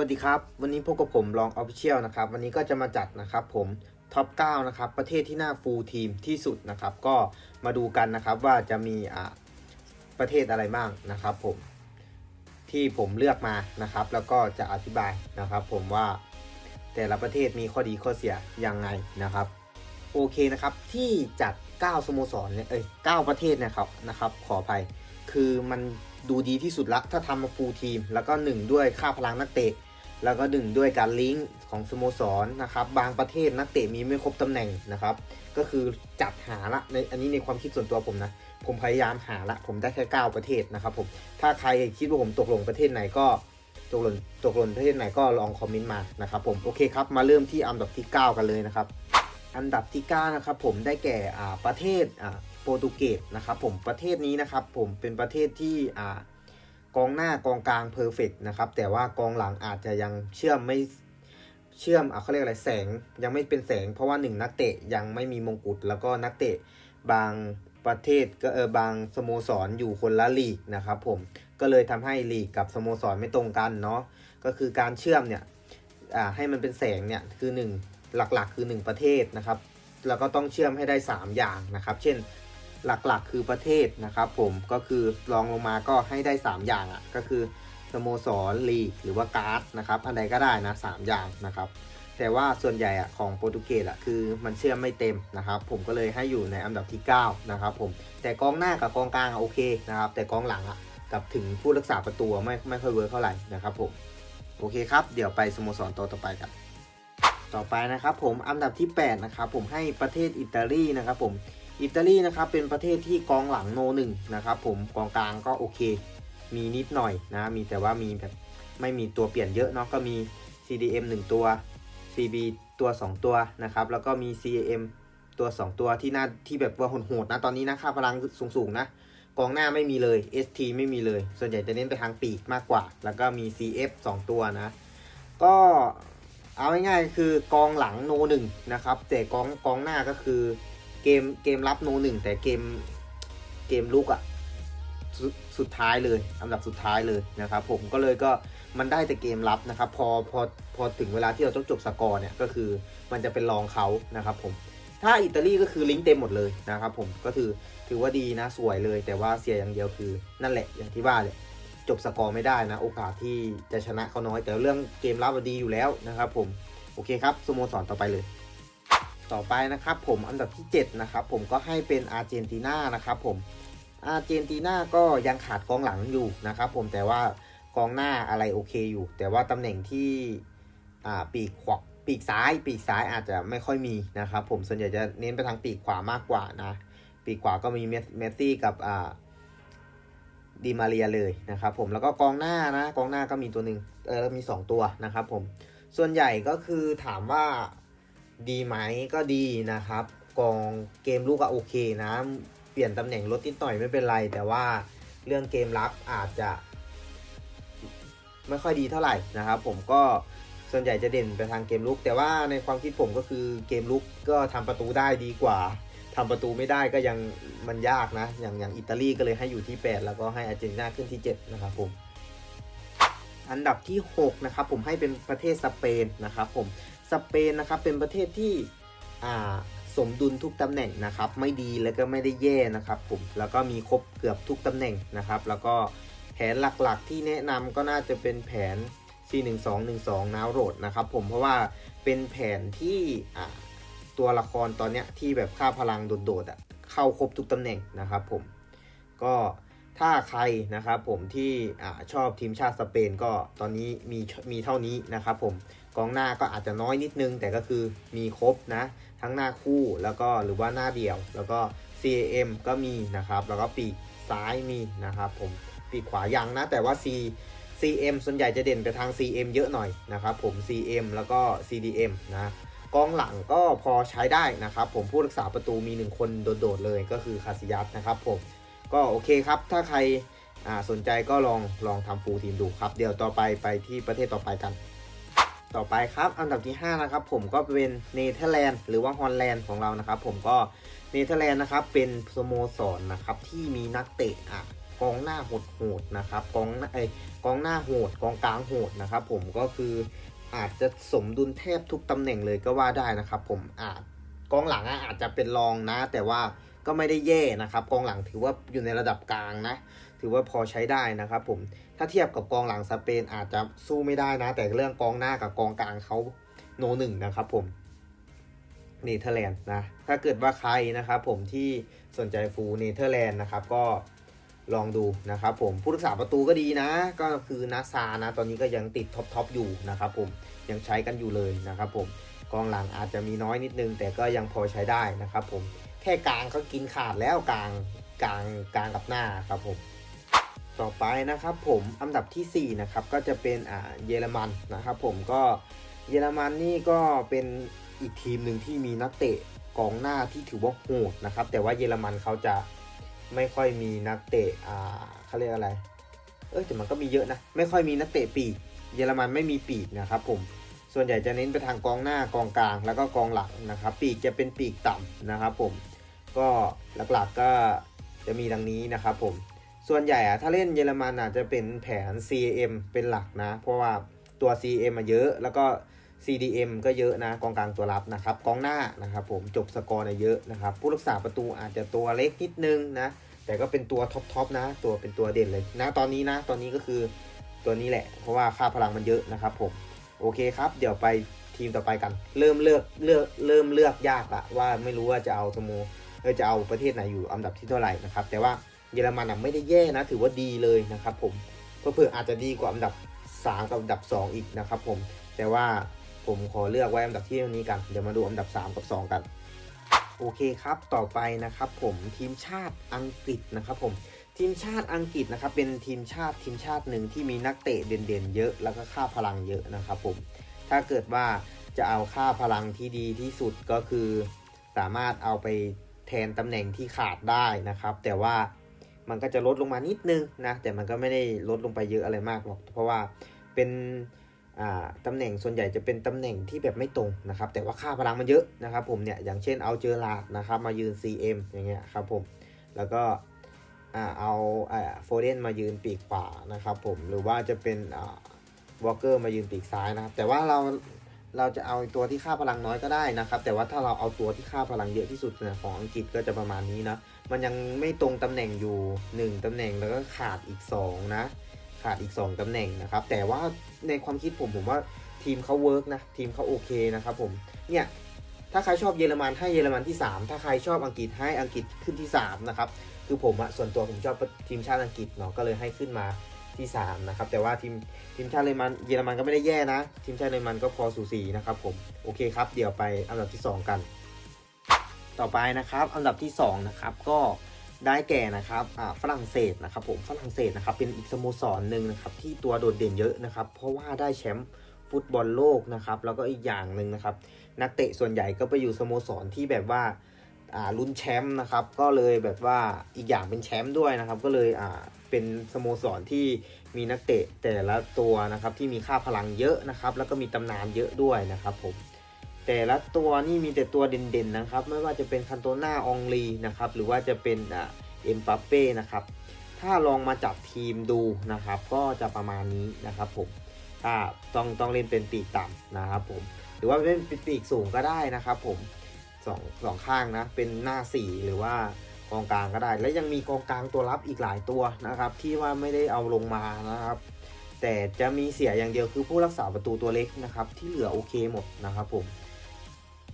วัสดีครับ วันนี้พบกับผมลองออฟฟิเชียลนะครับ วันนี้ก็จะมาจัดนะครับผมท็อป 9 นะครับ ประเทศที่น่าฟูลทีมที่สุดนะครับ ก็มาดูกันนะครับว่าจะมีอ่าประเทศอะไรบ้างนะครับผมที่ผมเลือกมานะครับ แล้วก็จะอธิบายนะครับ ผมว่าแต่ละประเทศมีข้อดีข้อเสียยังไงนะครับ โอเคนะครับที่จัด 9 สโมสรเนี่ยเอ้ย9ประเทศนะครับนะครับ ขออภัยคือมันดูดีที่สุดละถ้าทำมาฟูลทีม แล้วก็ 1 ด้วยค่าพลังนักเตะ แล้วก็หนึ่งด้วยการลิงก์ของสโมสรนะครับบางประเทศนักเตะมีไม่ครบตำแหน่งนะครับ ก็คือจัดหาละในอันนี้ในความคิดส่วนตัวผมนะ ผมพยายามหาละ ผมได้แค่ 9 ประเทศนะครับผมถ้าใครคิดว่าผมตกลงประเทศไหนก็ตกหล่นตกหล่นประเทศไหนก็ลองคอมเมนต์มานะครับผมโอเคครับมาเริ่มที่อันดับที่ 9 กันเลยนะครับ อันดับที่9นะครับผมได้แก่ประเทศโปรตุเกสนะครับผมประเทศนี้นะครับผมเป็นประเทศที่อ่า กองหน้ากองกลางเพอร์เฟกนะครับ แต่ว่ากองหลังอาจจะยังเชื่อมไม่เชื่อมอะเขาเรียกอะไรแสงยังไม่เป็นแสง เพราะว่าหนึ่งนักเตะยังไม่มีมงกุฎแล้วก็นักเตะบางประเทศก็เออบางสโมสรอยู่คนละลีกนะครับผมก็เลยทำให้ลีกกับสโมสรไม่ตรงกันเนาะก็คือการเชื่อมเนี่ยอ่าให้มันเป็นแสงเนี่ยคือหนึ่งหลักๆ คือ 1 ประเทศนะครับแล้วก็ต้องเชื่อมให้ได้ 3 อย่างนะครับ เช่น หลักๆ คือประเทศนะครับผมก็คือรองลงมาก็ให้ได้ 3 อย่างอะ่ะก็คือสโมสรลีกหรือว่าการ์ดนะครับอันใดก็ได้นะสอย่างนะครับแต่ว่าส่วนใหญ่อะของโปรตุเกสอะคือมันเชื่อมไม่เต็มนะครับ ผมก็เลยให้อยู่ในอันดับที่ 9 นะครับผมแต่กองหน้ากับกองกลางอะโอเคนะครับ แต่กองหลังอะกับถึงผู้รักษาประตูไม่ไม่ค่อยเวิร์คเท่าไหร่นะครับผมโอเคครับ เดี๋ยวไปสโมสรตัวต่อไปกันต่อไปนะครับผมอันดับที่ 8 นะครับผมให้ประเทศอิตาลีนะครับผม อิตาลีนะครับเป็นประเทศที่กองหลังโนหนึ่งนะครับผมกองกลางก็โอเค มีนิดหน่อยนะมีแต่ว่ามีแบบไม่มีตัวเปลี่ยนเยอะเนาะก็มี CDM 1 ตัว CB ตัว 2 ตัวนะครับแล้วก็มี CAM ตัว 2 ตัวที่น่าที่แบบว่าโหดๆนะตอนนี้นะค่าพลังสูงๆนะกองหน้าไม่มีเลย ST ไม่มีเลย ส่วนใหญ่จะเน้นไปทางปีกมากกว่า แล้วก็มี CF 2 ตัวนะ ก็เอาง่ายๆคือกองหลังโนหนึ่งนะครับแต่กองกองหน้าก็คือ เกมเกมรับโนหนึ่งแต่เกมเกมลุกอะสดสุดท้ายเลยอันดับสุดท้ายเลยนะครับผมก็เลยก็มันได้แต่เกมรับนะครับ พอพอพอถึงเวลาที่เราต้องจบสกอร์เนี่ยก็คือมันจะเป็นรองเขานะครับผมถ้าอิตาลีก็คือลิงก์เต็มหมดเลยนะครับผมก็คือถือว่าดีนะสวยเลย แต่ว่าเสียอย่างเดียวคือนั่นแหละอย่างที่ว่าเลยจบสกอร์ไม่ได้นะ โอกาสที่จะชนะเขาน้อย แต่เรื่องเกมรับดีอยู่แล้วนะครับผม โอเคครับสโมสรต่อไปเลย ต่อไปนะครับผมอันดับที่ 7 นะครับ ผมก็ให้เป็นอาร์เจนตินานะครับผมอาร์เจนตินาก็ยังขาดกองหลังอยู่นะครับผมแต่ว่ากองหน้าอะไรโอเคอยู่ แต่ว่าตำแหน่งที่ปีกขวาปีกซ้าย ปีกซ้ายอาจจะไม่ค่อยมีนะครับผมส่วนใหญ่จะเน้นไปทางปีกขวามากกว่านะปีกขวาก็มีเมสซี่กับดีมาเรียเลยนะครับผมแล้วก็กองหน้านะกองหน้าก็มีตัวหนึ่งเออมี 2 ตัวนะครับผมส่วนใหญ่ก็คือถามว่า ดีไหมก็ดีนะครับ กองเกมลูกก็โอเคนะ เปลี่ยนตำแหน่งลดนิดหน่อยไม่เป็นไร แต่ว่าเรื่องเกมรับอาจจะ ไม่ค่อยดีเท่าไหร่นะครับ ผมก็ส่วนใหญ่จะเด่นไปทางเกมลุก แต่ว่าในความคิดผมก็คือเกมลุกก็ทำประตูได้ดีกว่าทำประตูไม่ได้ก็ยังมันยากนะ อย่างอย่างอิตาลีก็เลยให้อยู่ที่ 8 แล้วก็ให้อาร์เจนตินาขึ้นที่ 7 นะครับผม อันดับที่ 6 นะครับผมให้เป็นประเทศสเปนนะครับผม สเปนนะครับเป็นประเทศที่สมดุลทุกตำแหน่งนะครับ ไม่ดีแล้วก็ไม่ได้แย่นะครับผมแล้วก็มีครบเกือบทุกตำแหน่งนะครับ แล้วก็แผนหลักๆ ที่แนะนำก็น่าจะเป็นแผน 41212 นาวโรดนะครับผมเพราะว่าเป็นแผนที่ตัวละครตอนเนี้ยที่แบบค่าพลังโดดๆอะเข้าครบทุกตำแหน่งนะครับผมก็ถ้าใครนะครับผมที่อชอบทีมชาติสเปนก็ตอนนี้มีมีเท่านี้นะครับผม กองหน้าก็อาจจะน้อยนิดนึง แต่ก็คือมีครบนะ ทั้งหน้าคู่แล้วก็หรือว่าหน้าเดี่ยว แล้วก็ CAM ก็มีนะครับ แล้วก็ปีกซ้ายมีนะครับผมปีกขวายังนะ แต่ว่า C CM ส่วนใหญ่จะเด่นไปทาง CM เยอะหน่อยนะครับผม CM แล้วก็ CDM นะกองหลังก็พอใช้ได้นะครับผมผู้รักษาประตูมี 1 คนโดดๆเลยก็คือคาซิยัสนะครับผมก็โอเคครับ ถ้าใครสนใจก็ลองลองทำฟูลทีมดูครับ เดี๋ยวต่อไปไปที่ประเทศต่อไปกัน ต่อไปครับ อันดับที่5นะครับผมก็เป็นเนเธอร์แลนด์หรือว่าฮอลแลนด์ของเรานะครับ ผมก็เนเธอร์แลนด์นะครับเป็นสโมสรนะครับที่มีนักเตะอะกองหน้าโหดๆนะครับกองไอกองหน้าโหดกองกลางโหดนะครับ ผมก็คืออาจจะสมดุลแทบทุกตำแหน่งเลยก็ว่าได้นะครับ ผมอาจกองหลังอาจจะเป็นรองนะ แต่ว่าก็ไม่ได้แย่นะครับ กองหลังถือว่าอยู่ในระดับกลางนะ ถือว่าพอใช้ได้นะครับผมถ้าเทียบกับกองหลังสเปนอาจจะสู้ไม่ได้นะ แต่เรื่องกองหน้ากับกองกลางเขาโนหนึ่งนะครับผมเนเธอร์แลนด์นะถ้าเกิดว่าใครนะครับผมที่สนใจฟูเนเธอร์แลนด์นะครับก็ลองดูนะครับผมผู้รักษาประตูก็ดีนะ ก็คือนาซานะตอนนี้ก็ยังติดท็อปทอปอยู่นะครับผมยังใช้กันอยู่เลยนะครับผมกองหลังอาจจะมีน้อยนิดนึง แต่ก็ยังพอใช้ได้นะครับผมแค่กลางเขากินขาดแล้วกลางกลางกลางกับหน้าครับผม ต่อไปนะครับผมอันดับทีสี่ 4 นะครับ ก็จะเป็นอ่าเยอรมันนะครับผมก็เยอรมันนี่ก็เป็นอีกทีมหนึ่งที่มีนักเตะกองหน้าที่ถือว่าโหดนะครับ แต่ว่าเยอรมันเขาจะไม่ค่อยมีนักเตะอ่าเขาเรียกอะไร เออแต่มันก็มีเยอะนะ ไม่ค่อยมีนักเตะปีกเยอรมันไม่มีปีกนะครับผมส่วนใหญ่จะเน้นไปทางกองหน้ากองกลาง แล้วก็กองหลังนะครับ ปีกจะเป็นปีกต่ำนะครับผมก็หลักๆก็จะมีดังนี้นะครับผม ส่วนใหญ่อะถ้าเล่นเยอรมันอาจจะเป็นแผน CM เป็นหลักนะ เพราะว่าตัว CM มาเยอะ แล้วก็ CDM ก็เยอะนะกองกลางตัวรับนะครับกองหน้านะครับผมจบสกอร์เนี่ยเยอะนะครับ ผู้รักษาประตูอาจจะตัวเล็กนิดนึงนะ แต่ก็เป็นตัวท็อปทอปนะ ตัวเป็นตัวเด่นเลยนะตอนนี้นะ ตอนนี้ก็คือตัวนี้แหละ เพราะว่าค่าพลังมันเยอะนะครับผมโอเคครับ เดี๋ยวไปทีมต่อไปกัน เริ่มเลือกเลือกเริ่มเลือกยากละว่าไม่รู้ว่าจะเอาสโมเออจะเอาประเทศไหนอยู่อันดับที่เท่าไหร่นะครับ แต่ว่า เยอรมันไม่ได้แย่นะ ถือว่าดีเลยนะครับผมเพื่ออาจจะดีกว่าอันดับ 3 กับอันดับ 2 อีกนะครับผมแต่ว่าผมขอเลือกไว้อันดับที่นี้กัน เดี๋ยวมาดูอันดับ 3 กับ 2 กัน โอเคครับ ต่อไปนะครับผมทีมชาติอังกฤษนะครับผมทีมชาติอังกฤษนะครับเป็นทีมชาติทีมชาติหนึ่งที่มีนักเตะเด่นๆ เยอะแล้วก็ค่าพลังเยอะนะครับผมถ้าเกิดว่าจะเอาค่าพลังที่ดีที่สุดก็คือ สามารถเอาไปแทนตำแหน่งที่ขาดได้นะครับ แต่ว่า มันก็จะลดลงมานิดนึงนะ แต่มันก็ไม่ได้ลดลงไปเยอะอะไรมากหรอก เพราะว่าเป็นตำแหน่งส่วนใหญ่จะเป็นตำแหน่งที่แบบไม่ตรงนะครับ แต่ว่าค่าพลังมันเยอะนะครับ ผมเนี่ย อย่างเช่นเอาเจอราดนะครับมายืน CM อย่างเงี้ยครับผม แล้วก็เอาโฟเดนมายืนปีกขวานะครับผม หรือว่าจะเป็นวอลเกอร์มายืนปีกซ้ายนะครับ แต่ว่าเราเราจะเอาตัวที่ค่าพลังน้อยก็ได้นะครับ แต่ว่าถ้าเราเอาตัวที่ค่าพลังเยอะที่สุดเนี่ยของอังกฤษก็จะประมาณนี้นะ มันยังไม่ตรงตำแหน่งอยู่ 1ตำแหน่งแล้วก็ขาดอีก 2 นะ ขาดอีก 2ตำแหน่งนะครับ แต่ว่าในความคิดผมผมว่าทีมเขาเวิร์กนะ ทีมเขาโอเคนะครับผม เนี่ย ถ้าใครชอบเยอรมันให้เยอรมันที่ 3 ถ้าใครชอบอังกฤษให้อังกฤษขึ้นที่ 3 นะครับ คือผมอะส่วนตัวผมชอบทีมชาติอังกฤษเนาะก็เลยให้ขึ้นมาที่3นะครับแต่ว่าทีมทีมชาติเยอรมันเยอรมันก็ไม่ได้แย่นะ ทีมชาติเยอรมันก็พอสูสีนะครับผมโอเคครับ เดี๋ยวไปอันดับที่ 2 กัน ต่อไปนะครับ อันดับที่ 2 นะครับ ก็ได้แก่นะครับฝรั่งเศสนะครับ ผมฝรั่งเศสนะครับ เป็นอีกสโมสรหนึ่งนะครับ ที่ตัวโดดเด่นเยอะนะครับ เพราะว่าได้แชมป์ฟุตบอลโลกนะครับ แล้วก็อีกอย่างหนึ่งนะครับ นักเตะส่วนใหญ่ก็ไปอยู่สโมสรที่แบบว่าลุ้นแชมป์นะครับ ก็เลยแบบว่าอีกอย่างเป็นแชมป์ด้วยนะครับ ก็เลยเป็นสโมสรที่มีนักเตะแต่ละตัวนะครับ ที่มีค่าพลังเยอะนะครับ แล้วก็มีตำนานเยอะด้วยนะครับผม แต่ละตัวนี่มีแต่ตัวเด่นๆนะครับ ไม่ว่าจะเป็นคันโตนาอองลีนะครับ หรือว่าจะเป็นเอ็มปัปเป้นะครับ ถ้าลองมาจับทีมดูนะครับ ก็จะประมาณนี้นะครับผม ถ้าต้องต้องเล่นเป็นปีกต่ำนะครับผม หรือว่าเล่นเป็นปีกสูงก็ได้นะครับผมสองสองข้างนะ เป็นหน้าสี่หรือว่ากองกลางก็ได้ และยังมีกองกลางตัวรับอีกหลายตัวนะครับ ที่ว่าไม่ได้เอาลงมานะครับแต่จะมีเสียอย่างเดียวคือผู้รักษาประตูตัวเล็กนะครับ ที่เหลือโอเคหมดนะครับผม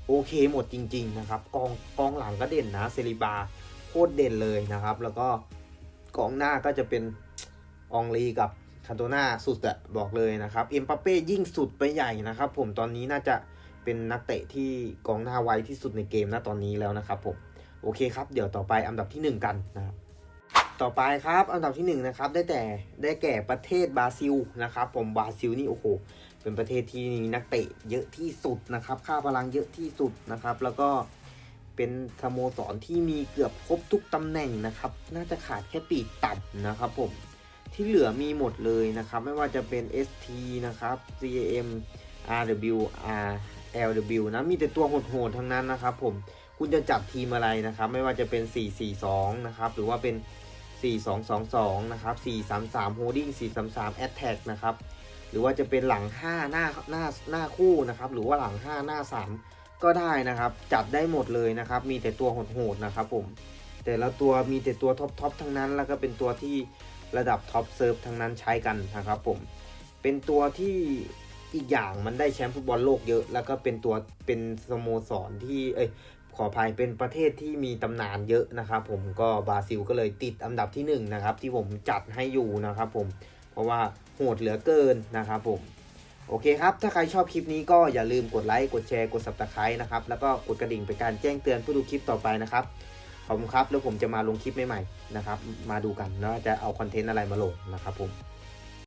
โอเคหมดจริง ๆ นะครับ กองกองหลังก็เด่นนะเซริบาโคตรเด่นเลยนะครับ แล้วก็กองหน้าก็จะเป็นองลีกับคันโตนาสุดอะบอกเลยนะครับ เอ็มปัปเป้ยิ่งสุดไปใหญ่นะครับ ผมตอนนี้น่าจะเป็นนักเตะที่กองหน้าไวที่สุดในเกมนะตอนนี้แล้วนะครับผมโอเคครับ เดี๋ยวต่อไปอันดับที่หนึ่งกันนะครับต่อไปครับอันดับที่หนึ่งนะครับได้แต่ได้แก่ประเทศบราซิลนะครับ ผมบราซิลนี่โอ้โห เป็นประเทศที่มีนักเตะเยอะที่สุดนะครับ ค่าพลังเยอะที่สุดนะครับ แล้วก็เป็นสโมสรที่มีเกือบครบทุกตำแหน่งนะครับ น่าจะขาดแค่ปีกต่ำนะครับผม ที่เหลือมีหมดเลยนะครับ ไม่ว่าจะเป็น ST นะครับ CAM RW R LW นะ มีแต่ตัวโหดๆทั้งนั้นนะครับผม คุณจะจับทีมอะไรนะครับ ไม่ว่าจะเป็น 442 นะครับ หรือว่าเป็น 4222 นะครับ 433 Holding 433 Attack นะครับ หรือว่าจะเป็นหลัง 5 หน้าหน้าหน้าคู่นะครับ หรือว่าหลัง 5 หน้า 3 ก็ได้นะครับ จัดได้หมดเลยนะครับ มีแต่ตัวโหดๆนะครับผมแต่ละตัวมีแต่ตัวท็อปทอปทั้งนั้น แล้วก็เป็นตัวที่ระดับท็อปเซิร์ฟทั้งนั้นใช้กันนะครับผมเป็นตัวที่อีกอย่างมันได้แชมป์ฟุตบอลโลกเยอะ แล้วก็เป็นตัวเป็นสโมสรที่เอ้ยขออภัยเป็นประเทศที่มีตำนานเยอะนะครับผมก็บราซิลก็เลยติดอันดับที่หนึ่งนะครับที่ผมจัดให้อยู่นะครับผม เพราะว่าโหดเหลือเกินนะครับผมโอเคครับ ถ้าใครชอบคลิปนี้ก็อย่าลืมกดไลค์ กดแชร์ กด subscribe นะครับ แล้วก็กดกระดิ่งเป็นการแจ้งเตือนผู้ดูคลิปต่อไปนะครับ ขอบคุณครับ แล้วผมจะมาลงคลิปใหม่ๆนะครับ มาดูกันแล้วจะเอาคอนเทนต์อะไรมาลงนะครับผม